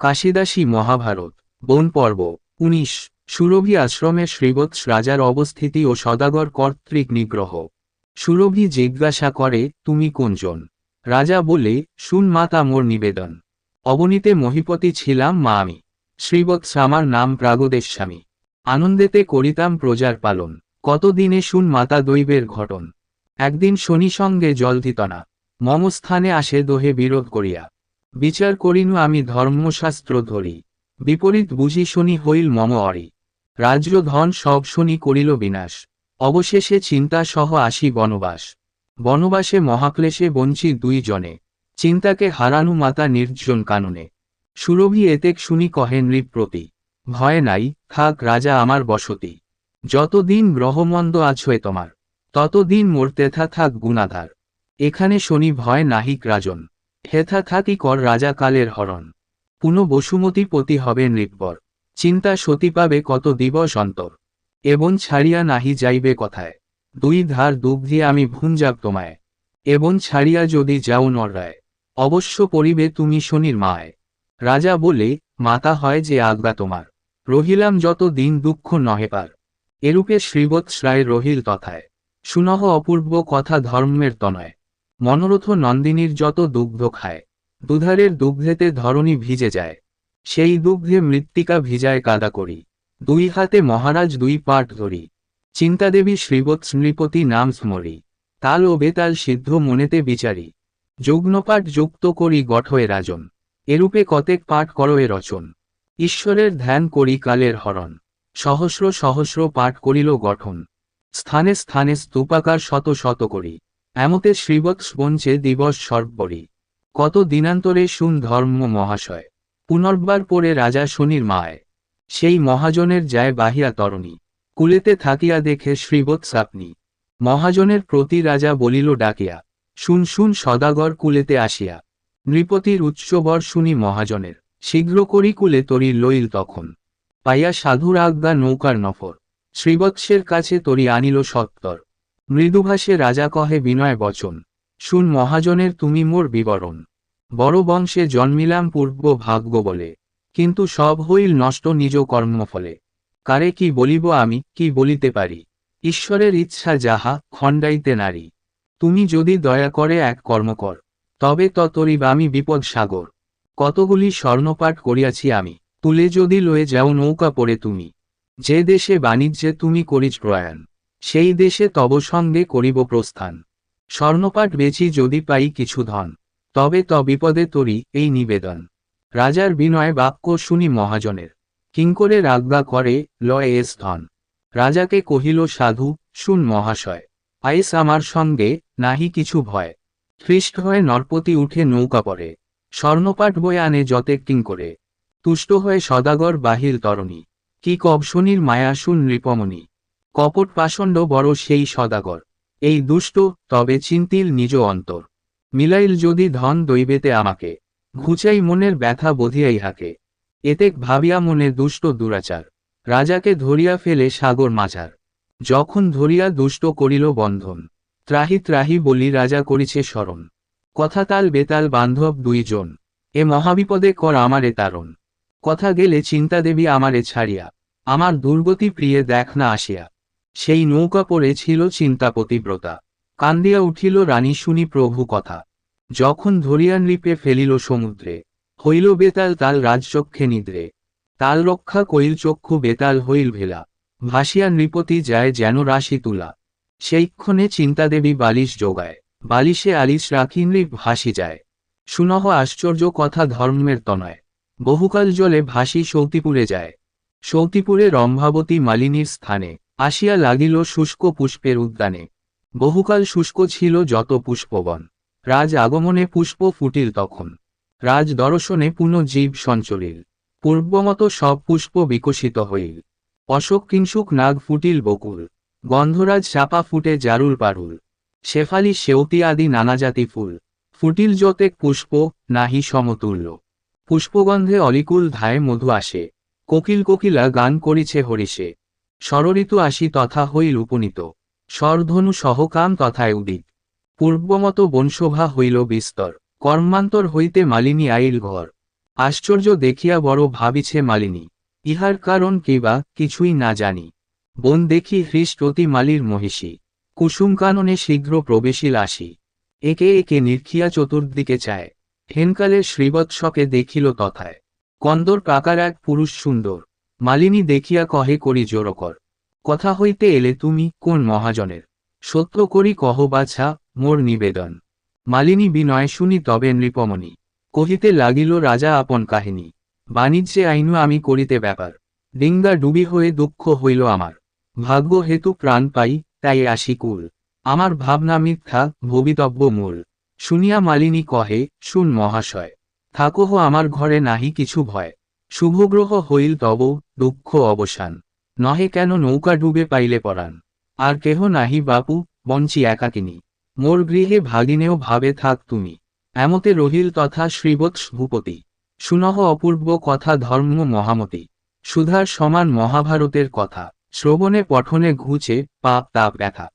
কাশিদাসী মহাভারত, বন পর্ব, উনিশ, সুরভি আশ্রমে শ্রীবৎস রাজার অবস্থিতি ও সদাগর কর্তৃক নিগ্রহ। সুরভি জিজ্ঞাসা করে, তুমি কোনজন? রাজা বলে, শুন মাতা মোর নিবেদন। অবনীতে মহিপতি ছিলাম মা আমি। শ্রীবৎস আমার নাম প্রাগদেশস্বামী। আনন্দেতে করিতাম প্রজার পালন। কতদিনে শুন মাতা দৈবের ঘটন। একদিন শনি সঙ্গে জল দিত না। মম স্থানে আসে দোহে বিরোধ করিয়া। বিচার করিনু আমি ধর্মশাস্ত্র ধরি। বিপরীত বুঝি শুনি হইল মম অরি। রাজ্য ধন সব শুনি করিল বিনাশ। অবশেষে চিন্তা সহ আসি বনবাস। বনবাসে মহাক্লেশে বঞ্চি দুই জনে। চিন্তাকে হারানু মাতা নির্জন কাননে। সুরভি এতেক শুনি কহে নৃপ্রতি। ভয় নাই, থাক রাজা আমার বসতি। যতদিন গ্রহমন্দ আছয় তোমার, ততদিন মোর তেথা থাক গুণাধার। এখানে শনি ভয় নাহিক রাজন। হেথা থাকি কর রাজা কালের হরণ। পুনঃ বসুমতী পতি হবে নৃপবর চিন্তা সতী পাবে কত দিবস অন্তর। এবং ছাড়িয়া নাহি যাইবে কথায়। দুই ধার দুগ্ধি আমি ভুঞ্জাব তোমায়। এবং ছাড়িয়া যদি যাও নররায় অবশ্য পরিবে তুমি শনির মায়। রাজা বলে, মাতা হয় যে আজ্ঞা তোমার। রহিলাম যত দিন দুঃখ নহে পার। এরূপে শ্রীবৎস রায় রহিল তথায়। সুনহ অপূর্ব কথা ধর্মের তনয়। মনোরথ নন্দিনীর যত দুগ্ধ খায়, দুধারের দুগ্ধেতে ধরণী ভিজে যায়। সেই দুগ্ধে মৃত্তিকা ভিজায় কাদা করি। দুই হাতে মহারাজ দুই পাট ধরি। চিন্তাদেবী শ্রীবৎস নৃপতি নাম স্মরি তাল ও বেতাল সিদ্ধ মনেতে বিচারি। যুগ্নপাঠ যুক্ত করি গঠয়ে রাজন। এরূপে কতেক পাঠ করয়ে রচন। ঈশ্বরের ধ্যান করি কালের হরণ। সহস্র সহস্র পাঠ করিল গঠন। স্থানে স্থানে স্তূপাকার শত শত করি। এমতে শ্রীবৎস বঞ্চে দিবস সর্বরি কত দিনান্তরে শুন ধর্ম মহাশয়। পুনর্বার পরে রাজা শনির মায়। সেই মহাজনের যায় বাহিয়া তরণী। কুলেতে থাকিয়া দেখে শ্রীবৎস আপনি মহাজনের প্রতি রাজা বলিল ডাকিয়া, শুন শুন সদাগর কুলেতে আসিয়া। নৃপতির উচ্চবর শুনি মহাজনের। শীঘ্র করি কুলে তরি লইল তখন। পাইয়া সাধুর আজ্ঞা নৌকার নফর। শ্রীবৎসের কাছে তরি আনিল সত্তর। মৃদুভাষে রাজা কহে, বিনয় বচন, শুন মহাজনের তুমি মোর বিবরণ। বড় বংশে জন্মিলাম পূর্ব ভাগ্য বলে, কিন্তু সব হইল নষ্ট নিজ কর্মফলে। কারে কি বলিব আমি, কি বলিতে পারি? ঈশ্বরের ইচ্ছা যাহা, খণ্ডাইতে নারী। তুমি যদি দয়া করে এক কর্ম কর, তবে ততরিব আমি বিপদ সাগর। কতগুলি স্বর্ণপাঠ করিয়াছি আমি, তুলে যদি লয়ে যাও নৌকা পড়ে তুমি। যে দেশে বাণিজ্যে তুমি করিস প্রয়াণ সেই দেশে তব সঙ্গে করিব প্রস্থান। স্বর্ণপাট বেচি যদি পাই কিছু ধন, তবে ত বিপদে তরি এই নিবেদন। রাজার বিনয় বাক্য শুনি মহাজনের, কিঙ্করে আজ্ঞা করে, লয় এস ধন রাজাকে কহিল, সাধু, শুন মহাশয়, আইস আমার সঙ্গে নাহি কিছু ভয়। খ্রিস্ট হয়ে নরপতি উঠে নৌকা পড়ে স্বর্ণপাট বয়ে আনে যতেক কিঙ্করে। তুষ্ট হয়ে সদাগর বাহিল তরণী, কি কবশনির মায়া শুন নৃপমণি। কপট পাষণ্ড বড় সেই সদাগর। এই দুষ্ট, তবে চিন্তিল নিজ অন্তর। মিলাইল যদি ধন দৈবেতে আমাকে, ঘুচাই মনের ব্যথা বধিয়াই হাকে এতেক ভাবিয়া মনে দুষ্ট দুরাচার। রাজাকে ধরিয়া ফেলে সাগর মাঝার। যখন ধরিয়া দুষ্ট করিল বন্ধন, ত্রাহি ত্রাহি বলি রাজা করিছে স্মরণ। কথা তাল বেতাল বান্ধব দুইজন, এ মহাবিপদে কর আমারে তারণ। কথা গেলে চিন্তা দেবী আমারে ছাড়িয়া, আমার দুর্গতি প্রিয়ে দেখ না আসিয়া। সেই নৌকা পড়ে ছিল চিন্তাপতিব্রতা কান্দিয়া উঠিল রানী শুনি প্রভু কথা। যখন ধরিয়া নৃপে ফেলিল সমুদ্রে, হইল বেতাল তাল রাজচক্ষে নিদ্রে। তাল রক্ষা কইল চক্ষু বেতাল হইল ভেলা। ভাসিয়া নৃপতি যায় যেন রাশি তুলা। সেইক্ষণে চিন্তাদেবী বালিশ যোগায়। বালিশে আলিশ রাখি নৃপ ভাসি যায়। সুনহ আশ্চর্য কথা ধর্মের তনয়। বহুকাল জলে ভাসি সৌতিপুরে যায়। সৌতিপুরে রম্ভাবতী মালিনীর স্থানে। আসিয়া লাগিল শুষ্ক পুষ্পের উদ্যানে। বহুকাল শুষ্ক ছিল যত পুষ্পবন। রাজ আগমনে পুষ্প ফুটিল তখন। রাজ দর্শনে পুনঃজীব সঞ্চলিল। পূর্বমত সব পুষ্প বিকশিত হইল। অশোক কিংসুক নাগ ফুটিল বকুল। গন্ধরাজ চাপা ফুটে জারুল পারুল। শেফালি সেউতি আদি নানাজাতি ফুল। ফুটিল যতেক পুষ্প, নাহি সমতুল্য। পুষ্পগন্ধে অলিকুল ধায় মধু আসে। কোকিল কোকিলা গান করিছে হরিষে। ষড়ঋতু আসি তথা হইল উপনীত স্বরধনু সহকাম তথায় উদিত। পূর্বমত বংশোভা হইল বিস্তর। কর্মান্তর হইতে মালিনী আইল ঘর। আশ্চর্য দেখিয়া বড় ভাবিছে মালিনী। ইহার কারণ কিবা কিছুই না জানি। বন দেখি হৃষ্ট অতি মালির মহিষী। কুসুম কাননে শীঘ্র প্রবেশিল আসি। একে একে নির্খিয়া চতুর্দিকে চায়। হেনকালে শ্রীবৎসকে দেখিল তথায়। কন্দর কাকার এক পুরুষ সুন্দর। মালিনী দেখিয়া কহে, করি জোরকর কথা হইতে এলে তুমি কোন মহাজনের? সত্য করি কহ বাছা, মোর নিবেদন মালিনী বিনয় শুনি তবে নৃপমণি, কহিতে লাগিল, রাজা আপন কাহিনী। বাণিজ্যে আইনু আমি করিতে ব্যাপার। ডিঙ্গা ডুবি হয়ে দুঃখ হইল আমার। ভাগ্য হেতু প্রাণ পাই, তাই আসি কুল। আমার ভাবনা মিথ্যা, ভবিতব্য মূল শুনিয়া মালিনী কহে, শুন মহাশয়, থাকোহ আমার ঘরে নাহি কিছু ভয়। শুভগ্রহ হইল তব দুঃখ অবসান। নহে কেন নৌকা ডুবে পাইলে পরাণ? আর কেহ নাহি বাপু, বঞ্চি একাকিনী মোর গৃহে ভাগিনেও ভাবে থাক তুমি। এমতে রহিল তথা শ্রীবৎস ভূপতি। সুনহ অপূর্ব কথা ধর্ম মহামতি। সুধার সমান মহাভারতের কথা। শ্রবণে পঠনে ঘুচে পাপ তাপ ব্যথা।